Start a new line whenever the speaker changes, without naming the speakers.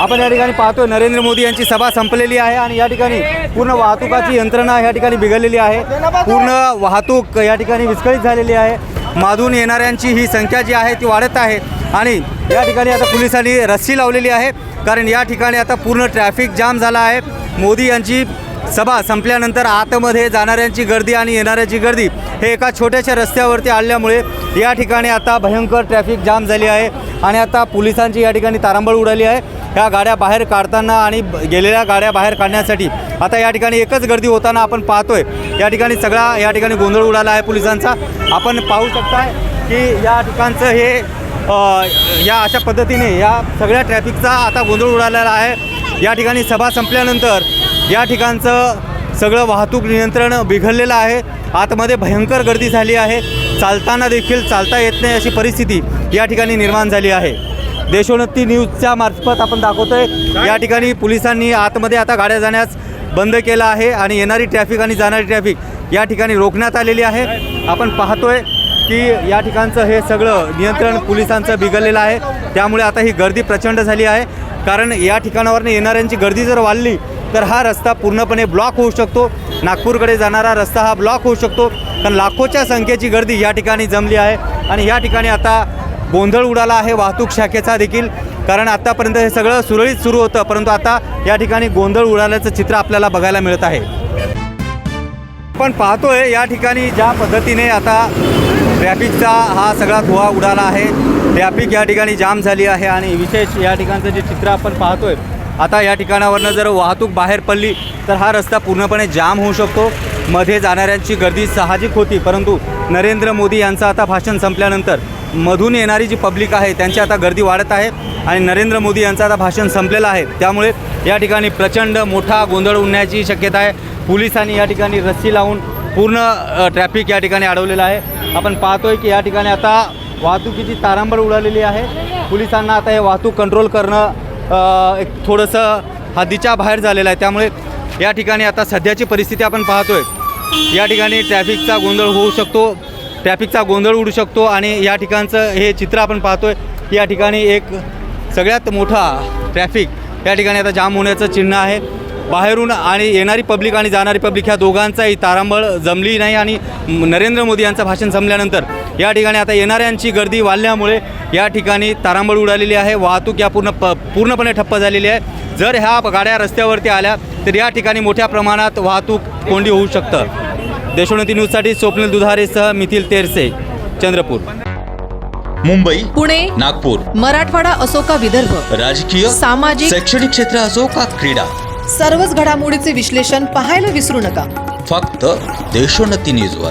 आपण या ठिकाणी पाहतोय नरेंद्र मोदी यांची सभा संपलेली आहे आणि या ठिकाणी पूर्ण वाहतुकाची यंत्रणा या ठिकाणी बिघडलेली आहे. पूर्ण वाहतूक या ठिकाणी विस्कळीत झालेली आहे. माधून येणाऱ्यांची ही संख्या जी आहे ती वाढत आहे आणि या ठिकाणी आता पोलिसांनी रस्सी लावलेली आहे. कारण या ठिकाणी आता पूर्ण ट्रॅफिक जाम झाला आहे. मोदी यांची सभा संपल्यानंतर आतमध्ये जाणाऱ्यांची गर्दी आणि येणाऱ्यांची गर्दी हे एका छोट्याशा रस्त्यावरती आणल्यामुळे या ठिकाणी आता भयंकर ट्रॅफिक जाम झाली आहे. आणि आता पोलिसांची या ठिकाणी तारांबळ उडाली आहे. ह्या गाड्या बाहेर काढताना आणि गेलेल्या गाड्या बाहेर काढण्यासाठी आता या ठिकाणी एकच गर्दी होताना आपण पाहतोय. या ठिकाणी सगळा या ठिकाणी गोंधळ उडाला आहे पोलिसांचा. आपण पाहू शकताय की या ठिकाणचं हे या अशा पद्धतीने या सगळ्या ट्रॅफिकचा आता गोंधळ उडालेला आहे. या ठिकाणी सभा संपल्यानंतर या ठिकाणचं सगळं वाहतूक नियंत्रण बिघडलेलं आहे. आतमध्ये भयंकर गर्दी झाली आहे. चालताना देखील चालता येत नाही अशी परिस्थिती या ठिकाणी निर्माण झाली आहे. देशोन्नती न्यूजच्या मार्फत आपण दाखवतोय. या ठिकाणी पोलिसांनी आतमध्ये आता गाड्या जाण्यास बंद केलं आहे आणि येणारी ट्रॅफिक आणि जाणारी ट्रॅफिक या ठिकाणी रोखण्यात आलेली आहे. आपण पाहतोय की या ठिकाणचं हे सगळं नियंत्रण पोलिसांचं बिघडलेलं आहे. त्यामुळे आता ही गर्दी प्रचंड झाली आहे. कारण या ठिकाणावरनं येणाऱ्यांची गर्दी जर वाढली तर हा रस्ता पूर्णपणे ब्लॉक होऊ शकतो. नागपूरकडे जाणारा रस्ता हा ब्लॉक होऊ शकतो. कारण लाखोच्या संख्येची गर्दी या ठिकाणी जमली आहे. आणि या ठिकाणी आता गोंधळ उडाला आहे वाहतूक शाखेचा देखील. कारण आत्तापर्यंत हे सगळं सुरळीत सुरू होतं परंतु आता या ठिकाणी गोंधळ उडाल्याचं चित्र आपल्याला बघायला मिळत आहे. पण पाहतोय या ठिकाणी ज्या पद्धतीने आता ट्रॅफिकचा हा सगळा धुवा उडाला आहे ट्रॅफिक या ठिकाणी जाम झाली आहे आणि विशेष या ठिकाणचं जे चित्र आपण पाहतोय आता या ठिकाणावरनं जर वाहतूक बाहेर पडली तर हा रस्ता पूर्णपणे जाम होऊ शकतो. मध्ये जाणाऱ्यांची गर्दी साहजिक होती परंतु नरेंद्र मोदी यांचं आता भाषण संपल्यानंतर मधून येणारी जी पब्लिक आहे त्यांची आता गर्दी वाढत आहे आणि नरेंद्र मोदी यांचं आता भाषण संपलेलं आहे. त्यामुळे या ठिकाणी प्रचंड मोठा गोंधळ उडण्याची शक्यता आहे. पोलिसांनी या ठिकाणी रस्सी लावून पूर्ण ट्रॅफिक या ठिकाणी अडवलेलं आहे. आपण पाहतोय की या ठिकाणी आता वाहतुकीची तारांबळ उडालेली आहे. पोलिसांना आता हे वाहतूक कंट्रोल करणं एक थोडंसं हद्दीच्या बाहेर झालेलं आहे. त्यामुळे या ठिकाणी आता सध्याची परिस्थिती आपण पाहतोय. या ठिकाणी ट्रॅफिकचा गोंधळ होऊ शकतो. ट्रॅफिकचा गोंधळ उडू शकतो आणि या ठिकाणचं हे चित्र आपण पाहतोय या ठिकाणी एक सगळ्यात मोठा ट्रॅफिक या ठिकाणी आता जाम होण्याचं चिन्ह आहे. बाहेरून आणि येणारी पब्लिक आणि जाणारी पब्लिक ह्या दोघांचाही तारांबळ जमली नाही आणि नरेंद्र मोदी यांचं भाषण संपल्यानंतर या ठिकाणी आता येणाऱ्यांची गर्दी वाढल्यामुळे या ठिकाणी तारांबळ उडालेली आहे वाहतूक या पूर्ण प पूर्णपणे ठप्प झालेली आहे. जर ह्या गाड्या रस्त्यावरती आल्या तर या ठिकाणी मोठ्या प्रमाणात वाहतूक कोंडी होऊ शकतं. देशोन्नती न्यूजसाठी स्वप्नील दुधारेसह मिथिल तेरसे चंद्रपूर.
मुंबई
पुणे
नागपूर.
मराठवाडा असो का विदर्भ?
राजकीय
सामाजिक
शैक्षणिक क्षेत्र असो का क्रीडा?
सर्वच घडामोडीचे विश्लेषण पाहायला विसरू नका.
फक्त देशोन्नती न्यूजवर.